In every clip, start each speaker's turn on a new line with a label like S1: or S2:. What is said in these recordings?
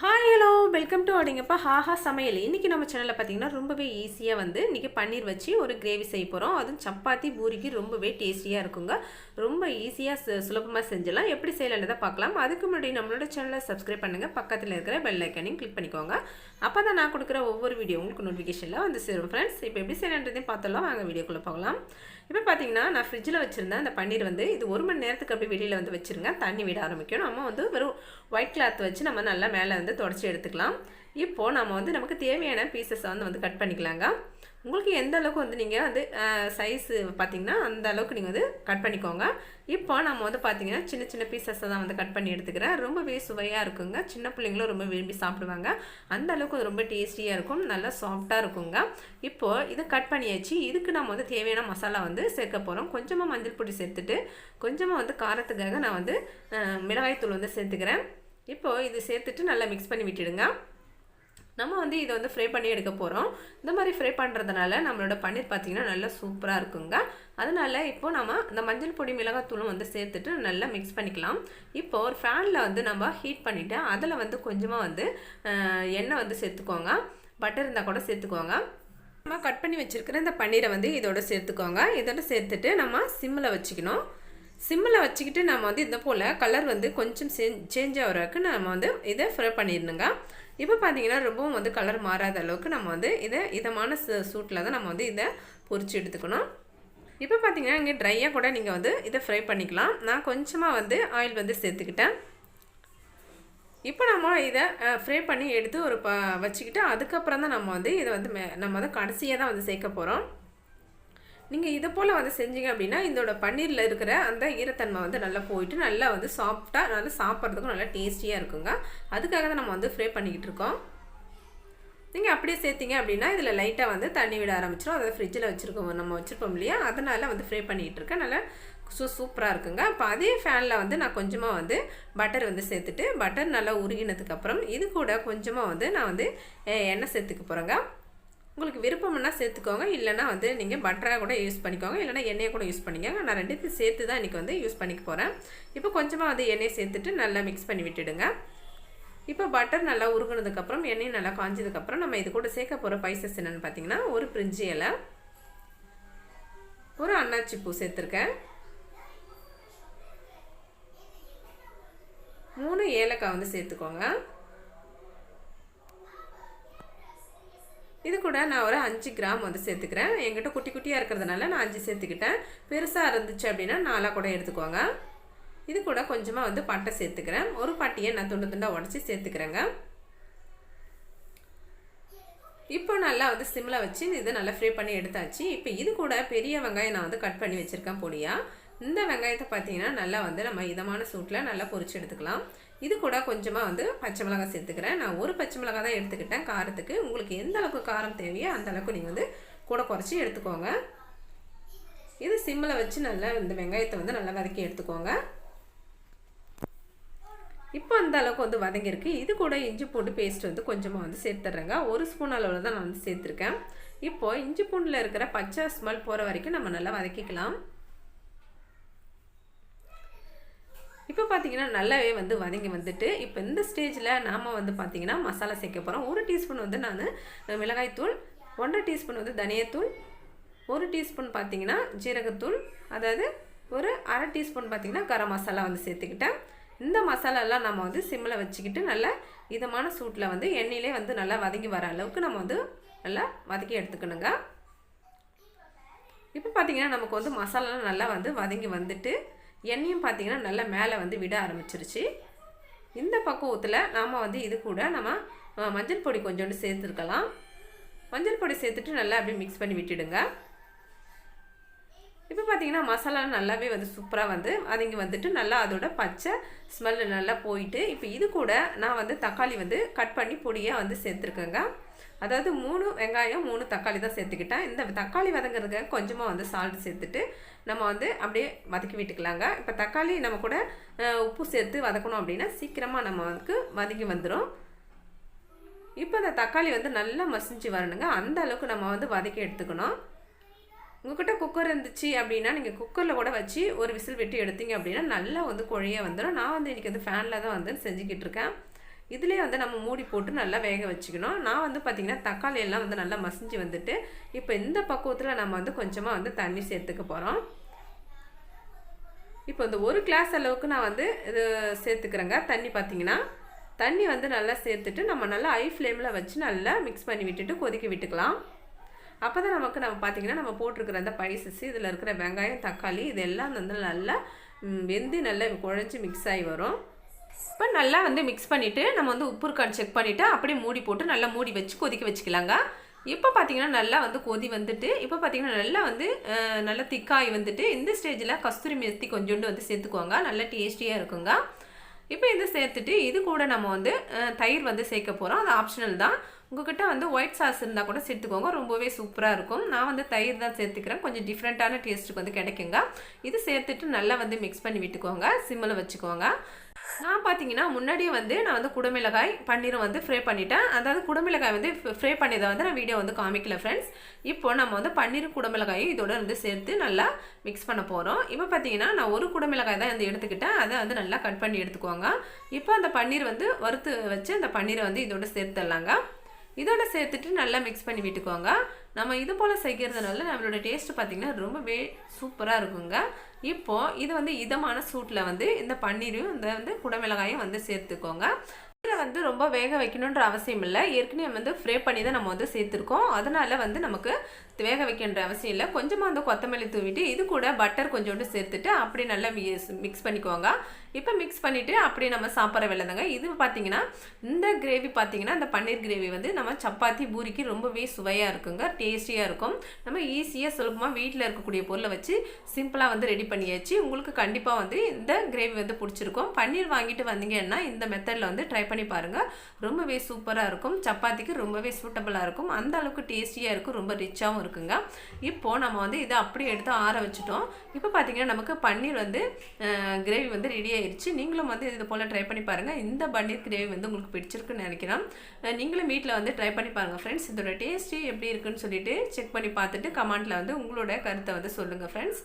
S1: Hi hello welcome to அடிங்கப்பா ஹாஹா சமையல். இன்றைக்கி நம்ம சேனலில் பார்த்தீங்கன்னா ரொம்பவே ஈஸியாக வந்து இன்றைக்கி பன்னீர் வச்சு ஒரு கிரேவி செய்ய போகிறோம் அதுவும் சப்பாத்தி பூரிக்கு ரொம்பவே டேஸ்டியாக இருக்குங்க. ரொம்ப ஈஸியாக சு சுலபமாக செஞ்சிடலாம். எப்படி செய்யலான்றதை பார்க்கலாம் அதுக்கு முன்னாடி நம்மளோட சேனலை சப்ஸ்கிரைப் பண்ணுங்கள் பக்கத்தில் இருக்கிற பெல் ஐக்கனையும் கிளிக் பண்ணிக்கோங்க. அப்போ தான் நான் கொடுக்குற ஒவ்வொரு வீடியோ உங்களுக்கு நோட்டிஃபிகேஷனில் வந்து சேரும். ஃப்ரெண்ட்ஸ் இப்போ எப்படி செய்யலான்றதையும் பார்த்தலாம் வாங்க வீடியோக்குள்ளே போகலாம். இப்போ பார்த்தீங்கன்னா நான் ஃப்ரிட்ஜில் வச்சுருந்தேன் அந்த பன்னீர் வந்து இது ஒரு மணி நேரத்துக்கு அப்படியே வெளியில் வந்து வச்சுருங்க. தண்ணி விட ஆரம்பிக்கும். நம்ம வந்து வெறும் ஒயிட் கிளாத் வச்சு நம்ம நல்லா மேலே வந்து தொடச்சி எடுத்துக்கலாம். இப்போது நம்ம வந்து நமக்கு தேவையான பீசஸ் வந்து வந்து கட் பண்ணிக்கலாங்க. உங்களுக்கு எந்த அளவுக்கு வந்து நீங்கள் வந்து சைஸு பார்த்தீங்கன்னா அந்த அளவுக்கு நீங்கள் வந்து கட் பண்ணிக்கோங்க. இப்போ நம்ம வந்து பார்த்தீங்கன்னா சின்ன சின்ன பீசஸை தான் வந்து கட் பண்ணி எடுத்துக்கிறேன். ரொம்பவே சுவையாக இருக்குங்க. சின்ன பிள்ளைங்களும் ரொம்ப விரும்பி சாப்பிடுவாங்க. அந்த அளவுக்கு ரொம்ப டேஸ்டியாக இருக்கும். நல்லா சாஃப்டாக இருக்குங்க. இப்போது இதை கட் பண்ணியாச்சு. இதுக்கு நம்ம வந்து தேவையான மசாலா வந்து சேர்க்க போகிறோம் கொஞ்சமாக மஞ்சள் பொடி சேர்த்துட்டு கொஞ்சமாக வந்து காரத்துக்காக நான் வந்து மிளகாய்த்தூள் வந்து சேர்த்துக்கிறேன். இப்போது இது சேர்த்துட்டு நல்லா மிக்ஸ் பண்ணி விட்டுடுங்க. நம்ம வந்து இதை வந்து ஃப்ரை பண்ணி எடுக்க போகிறோம் இந்த மாதிரி ஃப்ரை பண்ணுறதுனால நம்மளோட பன்னீர் பார்த்திங்கன்னா நல்லா சூப்பராக இருக்குங்க. அதனால் இப்போது நம்ம இந்த மஞ்சள் பொடி மிளகாத்தூளும் வந்து சேர்த்துட்டு நல்லா மிக்ஸ் பண்ணிக்கலாம். இப்போ ஒரு ஃபேனில் வந்து நம்ம ஹீட் பண்ணிவிட்டு அதில் வந்து கொஞ்சமாக வந்து எண்ணெய் வந்து சேர்த்துக்கோங்க. பட்டர் இருந்தால் கூட சேர்த்துக்கோங்க. நம்ம கட் பண்ணி வச்சுருக்கிற இந்த பன்னீரை வந்து இதோட சேர்த்துக்கோங்க. இதோட சேர்த்துட்டு நம்ம சிம்மில் வச்சுக்கணும். சிம்மில் வச்சுக்கிட்டு நம்ம வந்து இந்த போல் கலர் வந்து கொஞ்சம் சேஞ்ச் ஆகிறதுக்கு நம்ம வந்து இதை ஃப்ரை பண்ணிடணுங்க. இப்போ பார்த்தீங்கன்னா ரொம்பவும் வந்து கலர் மாறாத அளவுக்கு நம்ம வந்து இதை இதமான சூட்டில் தான் நம்ம வந்து இதை பொறிச்சு எடுத்துக்கணும். இப்போ பார்த்தீங்கன்னா இங்கே ட்ரையாக கூட நீங்கள் வந்து இதை ஃப்ரை பண்ணிக்கலாம். நான் கொஞ்சமாக வந்து ஆயில் வந்து சேர்த்துக்கிட்டேன். இப்போ நம்ம இதை ஃப்ரை பண்ணி எடுத்து ஒரு ப வச்சுக்கிட்டு அதுக்கப்புறம் தான் நம்ம வந்து இதை வந்து மே நம்ம வந்து கடைசியாக தான் வந்து சேர்க்க போகிறோம் நீங்கள் இதை போல் வந்து செஞ்சீங்க அப்படின்னா இதோட பன்னீரில் இருக்கிற அந்த ஈரத்தன்மை வந்து நல்லா போயிட்டு நல்லா வந்து சாஃப்டாக நல்லா சாப்பிட்றதுக்கும் நல்லா டேஸ்டியாக இருக்குங்க. அதுக்காக தான் நம்ம வந்து ஃப்ரை பண்ணிக்கிட்டு இருக்கோம். நீங்கள் அப்படியே சேர்த்திங்க அப்படின்னா இதில் லைட்டாக வந்து தண்ணி விட ஆரம்பிச்சிடும் அதை ஃப்ரிட்ஜில் வச்சுருக்கோம் நம்ம வச்சுருப்போம் இல்லையா? அதனால் வந்து ஃப்ரை பண்ணிக்கிட்டு இருக்கேன். நல்லா ஸோ சூப்பராக இருக்குங்க. அப்போ அதே ஃபேனில் வந்து நான் கொஞ்சமாக வந்து பட்டர் வந்து சேர்த்துட்டு பட்டர் நல்லா உருகினதுக்கப்புறம் இது கூட கொஞ்சமாக வந்து நான் வந்து எண்ணெய் சேர்த்துக்க போகிறேங்க உங்களுக்கு விருப்பம்னா சேர்த்துக்கோங்க. இல்லைனா வந்து நீங்கள் பட்டராக கூட யூஸ் பண்ணிக்கோங்க. இல்லைனா எண்ணெயை கூட யூஸ் பண்ணிக்கோங்க. நான் ரெண்டுத்தையும் சேர்த்து தான் இன்றைக்கி வந்து யூஸ் பண்ணிக்க போகிறேன் இப்போ கொஞ்சமாக வந்து எண்ணெயை சேர்த்துட்டு நல்லா மிக்ஸ் பண்ணி விட்டுடுங்க. இப்போ பட்டர் நல்லா உருகுனதுக்கப்புறம் எண்ணெய் நல்லா காஞ்சதுக்கப்புறம் நம்ம இது கூட சேர்க்க போகிற பைசஸ் என்னென்னு பார்த்தீங்கன்னா ஒரு பிரிஞ்சி இலை ஒரு அன்னாச்சி பூ சேர்த்துருக்கேன். மூணு ஏலக்காய் வந்து சேர்த்துக்கோங்க. இது கூட நான் ஒரு அஞ்சு கிராம் வந்து சேர்த்துக்கிறேன். என்கிட்ட குட்டி குட்டியாக இருக்கிறதுனால நான் அஞ்சு சேர்த்துக்கிட்டேன். பெருசாக இருந்துச்சு அப்படின்னா நாலாக கூட எடுத்துக்கோங்க. இது கூட கொஞ்சமாக வந்து பட்டை சேர்த்துக்கிறேன். ஒரு பட்டியை நான் துண்டு துண்டாக உடச்சி சேர்த்துக்கிறேங்க. இப்போ நல்லா வந்து சிம்மில் வச்சு இதை நல்லா ஃப்ரை பண்ணி எடுத்தாச்சு. இப்போ இது கூட பெரிய வெங்காயம் நான் வந்து கட் பண்ணி வச்சுருக்கேன் பொடியாக இந்த வெங்காயத்தை பார்த்தீங்கன்னா நல்லா வந்து நம்ம இதமான சூட்டில் நல்லா பொறிச்சு எடுத்துக்கலாம். இது கூட கொஞ்சமாக வந்து பச்சை மிளகாய் சேர்த்துக்கிறேன். நான் ஒரு பச்சை மிளகாய் தான் எடுத்துக்கிட்டேன் காரத்துக்கு. உங்களுக்கு எந்த அளவுக்கு காரம் தேவையோ அந்த அளவுக்கு நீங்கள் வந்து கூட குறைச்சி எடுத்துக்கோங்க. இது சிம்மில் வச்சு நல்லா இந்த வெங்காயத்தை வந்து நல்லா வதக்கி எடுத்துக்கோங்க. இப்போ அந்த அளவுக்கு வந்து வதங்கியிருக்கு. இது கூட இஞ்சி பூண்டு பேஸ்ட் வந்து கொஞ்சமாக வந்து சேர்த்துட்றேங்க. ஒரு ஸ்பூன் அளவில் தான் நான் வந்து சேர்த்துருக்கேன். இப்போது இஞ்சி பூண்டில் இருக்கிற பச்சை ஸ்மெல் போகிற வரைக்கும் நம்ம நல்லா வதக்கிக்கலாம். இப்போ பார்த்தீங்கன்னா நல்லாவே வந்து வதங்கி வந்துட்டு இப்போ இந்த ஸ்டேஜில் நாம் வந்து பார்த்திங்கன்னா மசாலா சேர்க்க போகிறோம் ஒரு டீஸ்பூன் வந்து நான் மிளகாய்த்தூள் ஒன்றரை டீஸ்பூன் வந்து தனியத்தூள் ஒரு டீஸ்பூன் பார்த்திங்கன்னா ஜீரகத்தூள் அதாவது ஒரு அரை டீஸ்பூன் பார்த்திங்கன்னா கரம் மசாலா வந்து சேர்த்துக்கிட்டேன். இந்த மசாலாலாம் நம்ம வந்து சிம்மில் வச்சுக்கிட்டு நல்லா இதமான சூட்டில் வந்து எண்ணெயிலே வந்து நல்லா வதங்கி வர அளவுக்கு நம்ம வந்து நல்லா வதக்கி எடுத்துக்கணுங்க. இப்போ பார்த்திங்கன்னா நமக்கு வந்து மசாலாலாம் நல்லா வந்து வதங்கி வந்துட்டு எண்ணெயும் பார்த்திங்கன்னா நல்லா மேலே வந்து விட ஆரம்பிச்சிருச்சு. இந்த பக்குவத்தில் நாம் வந்து இது கூட நம்ம மஞ்சள் பொடி கொஞ்சோண்டு சேர்த்துருக்கலாம். மஞ்சள் பொடி சேர்த்துட்டு நல்லா அப்படியே மிக்ஸ் பண்ணி விட்டுடுங்க. இப்போ பார்த்தீங்கன்னா மசாலா நல்லாவே வந்து சூப்பராக வந்து வதங்கி வந்துட்டு நல்லா அதோட பச்சை ஸ்மெல்லு நல்லா போயிட்டு இப்போ இது கூட நான் வந்து தக்காளி வந்து கட் பண்ணி பொடியாக வந்து சேர்த்துருக்கேங்க. அதாவது மூணு வெங்காயம் மூணு தக்காளி தான் சேர்த்துக்கிட்டேன். இந்த தக்காளி வதங்குறதுக்கு கொஞ்சமாக வந்து சால்ட் சேர்த்துட்டு நம்ம வந்து அப்படியே வதக்கி விட்டுக்கலாங்க. இப்போ தக்காளி நம்ம கூட உப்பு சேர்த்து வதக்கணும் அப்படின்னா சீக்கிரமாக நம்ம வந்து வதக்கி வந்துடும் இப்போ இந்த தக்காளி வந்து நல்லா மசிஞ்சு வரணுங்க. அந்த அளவுக்கு நம்ம வந்து வதக்கி எடுத்துக்கணும். உங்கள்கிட்ட குக்கர் இருந்துச்சு அப்படின்னா நீங்கள் குக்கரில் கூட வச்சு ஒரு விசில் விட்டு எடுத்தீங்க அப்படின்னா நல்லா வந்து குழைய வந்துடும் நான் வந்து இன்றைக்கி வந்து ஃபேனில் தான் வந்து செஞ்சுக்கிட்டு இருக்கேன். இதுலேயே வந்து நம்ம மூடி போட்டு நல்லா வேக வச்சுக்கணும். நான் வந்து பார்த்திங்கன்னா தக்காளி எல்லாம் வந்து நல்லா மசிஞ்சு வந்துட்டு இப்போ இந்த பக்குவத்தில் நம்ம வந்து கொஞ்சமாக வந்து தண்ணி சேர்த்துக்க போகிறோம் இப்போ இந்த ஒரு கிளாஸ் அளவுக்கு நான் வந்து இது சேர்த்துக்கிறேங்க. தண்ணி பார்த்தீங்கன்னா தண்ணி வந்து நல்லா சேர்த்துட்டு நம்ம நல்லா ஐ ஃப்ளேமில் வச்சு நல்லா மிக்ஸ் பண்ணி விட்டுட்டு கொதிக்க விட்டுக்கலாம். அப்போ தான் நமக்கு நம்ம பார்த்திங்கன்னா நம்ம போட்டிருக்கிற அந்த பைசஸ் இதில் இருக்கிற வெங்காயம் தக்காளி இதெல்லாம் வந்து நல்லா வெந்து நல்லா குழஞ்சி மிக்ஸ் ஆகி வரும். இப்போ நல்லா வந்து மிக்ஸ் பண்ணிவிட்டு நம்ம வந்து உப்பு இருக்கான்னு செக் பண்ணிவிட்டு அப்படியே மூடி போட்டு நல்லா மூடி வச்சு கொதிக்க வச்சுக்கலாங்க. இப்போ பார்த்தீங்கன்னா நல்லா வந்து கொதி வந்துட்டு இப்போ பார்த்தீங்கன்னா நல்லா வந்து நல்லா திக்காய் வந்துட்டு இந்த ஸ்டேஜில் கஸ்தூரி மெத்தி கொஞ்சோண்டு வந்து சேர்த்துக்குவாங்க நல்லா டேஸ்டியாக இருக்குங்க. இப்போ இது சேர்த்துட்டு இது கூட நம்ம வந்து தயிர் வந்து சேர்க்க போகிறோம் அது ஆப்ஷனல் தான். உங்ககிட்ட வந்து ஒயிட் சாஸ் இருந்தால் கூட சேர்த்துக்கோங்க. ரொம்பவே சூப்பராக இருக்கும். நான் வந்து தயிர் தான் சேர்த்துக்கிறேன். கொஞ்சம் டிஃப்ரெண்ட்டான டேஸ்ட்டுக்கு வந்து கிடைக்குங்க. இது சேர்த்துட்டு நல்லா வந்து மிக்ஸ் பண்ணி விட்டுக்கோங்க. சிம்மில் வச்சுக்கோங்க. நான் பார்த்தீங்கன்னா முன்னாடியே வந்து நான் வந்து குடமிளகாய் பன்னீரும் வந்து ஃப்ரை பண்ணிட்டேன். அதாவது குடமிளகாய் வந்து ஃப்ரை பண்ணியதை வந்து நான் வீடியோ வந்து காமிக்கல ஃப்ரெண்ட்ஸ் இப்போ நம்ம வந்து பன்னீரும் குடமிளகாயும் இதோட வந்து சேர்த்து நல்லா மிக்ஸ் பண்ண போகிறோம் இப்போ பார்த்தீங்கன்னா நான் ஒரு குடமிளகாய் தான் வந்து எடுத்துக்கிட்டேன். அதை வந்து நல்லா கட் பண்ணி எடுத்துக்கோங்க. இப்போ அந்த பன்னீர் வந்து வறுத்து வச்சு அந்த பன்னீரை வந்து இதோட சேர்த்துடலாங்க. இதோட சேர்த்துட்டு நல்லா மிக்ஸ் பண்ணி விட்டுக்கோங்க. நம்ம இது போல் செய்கிறதுனால நம்மளோட டேஸ்ட்டு பார்த்திங்கன்னா ரொம்பவே சூப்பராக இருக்குங்க. இப்போது இது வந்து இதமான சூட்டில் வந்து இந்த பன்னீரும் இந்த வந்து குடமிளகாயும் வந்து சேர்த்துக்கோங்க. வந்து ரொம்ப வேக வைக்கணுன்ற அவசியம் இல்லை. ஏற்கனவே வந்து ஃப்ரை பண்ணி தான் நம்ம வந்து சேர்த்துருக்கோம். அதனால் வந்து நமக்கு வேக வைக்கின்ற அவசியம் இல்லை. கொஞ்சமாக வந்து கொத்தமல்லி தூவிட்டு இது கூட பட்டர் கொஞ்சோண்டு சேர்த்துட்டு அப்படி நல்லா மிக்ஸ் பண்ணிக்குவாங்க இப்போ மிக்ஸ் பண்ணிவிட்டு அப்படி நம்ம சாப்பிட்ற வெள்ளதாங்க இது பார்த்தீங்கன்னா இந்த கிரேவி பார்த்தீங்கன்னா இந்த பன்னீர் கிரேவி வந்து நம்ம சப்பாத்தி பூரிக்கு ரொம்பவே சுவையாக இருக்குங்க. டேஸ்டியாக இருக்கும். நம்ம ஈஸியாக சுலபமாக வீட்டில் இருக்கக்கூடிய பொருளை வச்சு சிம்பிளாக வந்து ரெடி பண்ணியாச்சு. உங்களுக்கு கண்டிப்பாக வந்து இந்த கிரேவி வந்து பிடிச்சிருக்கும். பன்னீர் வாங்கிட்டு வந்தீங்கன்னா இந்த மெத்தடில் வந்து ட்ரை பண்ணி பாருங்கள் ரொம்பவே சூப்பராக இருக்கும். சப்பாத்திக்கு ரொம்பவே சூட்டபுளாக இருக்கும். அந்த அளவுக்கு டேஸ்டியாக இருக்கும். ரொம்ப ரிச்சாகவும் இருக்குங்க. இப்போது நம்ம வந்து இதை அப்படியே எடுத்து ஆற வச்சுட்டோம். இப்போ பார்த்தீங்கன்னா நமக்கு பன்னீர் வந்து கிரேவி வந்து ரெடி ஆயிடுச்சு நீங்களும் வந்து இது போல் ட்ரை பண்ணி பாருங்கள் இந்த பன்னீர் கிரேவி வந்து உங்களுக்கு பிடிச்சிருக்குன்னு நினைக்கிறேன். நீங்களும் வீட்டில் வந்து ட்ரை பண்ணி பாருங்கள் ஃப்ரெண்ட்ஸ் இதோட டேஸ்ட்டு எப்படி இருக்குன்னு சொல்லிட்டு செக் பண்ணி பார்த்துட்டு கமெண்ட்டில் வந்து உங்களோட கருத்தை வந்து சொல்லுங்கள் ஃப்ரெண்ட்ஸ்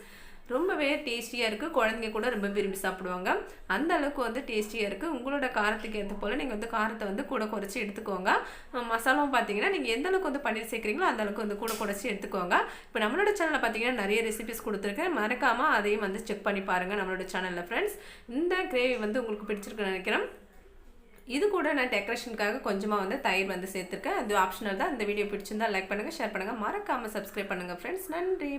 S1: ரொம்பவே டேஸ்டியாக இருக்குது குழந்தைங்க கூட ரொம்ப விரும்பி சாப்பிடுவாங்க. அந்த அளவுக்கு வந்து டேஸ்டியாக இருக்குது உங்களோட காரத்துக்கு ஏற்ற போல் நீங்கள் வந்து காரத்தை வந்து கூட குறைச்சி எடுத்துக்கோங்க. மசாலாவும் பார்த்தீங்கன்னா நீங்கள் எந்த அளவுக்கு வந்து பன்னீர் சேர்க்குறீங்களோ அந்த அளவுக்கு வந்து கூட குறைச்சி எடுத்துக்கோங்க. இப்போ நம்மளோட சேனலில் பார்த்தீங்கன்னா நிறைய ரெசிபிஸ் கொடுத்துருக்கேன். மறக்காமல் அதையும் வந்து செக் பண்ணி பாருங்கள் நம்மளோட சேனலில் ஃப்ரெண்ட்ஸ் இந்த கிரேவி வந்து உங்களுக்கு பிடிச்சிருக்குன்னு நினைக்கிறேன். இது கூட நான் டெக்கரேஷனுக்காக கொஞ்சமாக வந்து தயிர் வந்து சேர்த்துருக்கேன். அது ஆப்ஷனல் தான். இந்த வீடியோ பிடிச்சிருந்தா லைக் பண்ணுங்கள் ஷேர் பண்ணுங்கள் மறக்காமல் சப்ஸ்கிரைப் பண்ணுங்கள் ஃப்ரெண்ட்ஸ் நன்றி.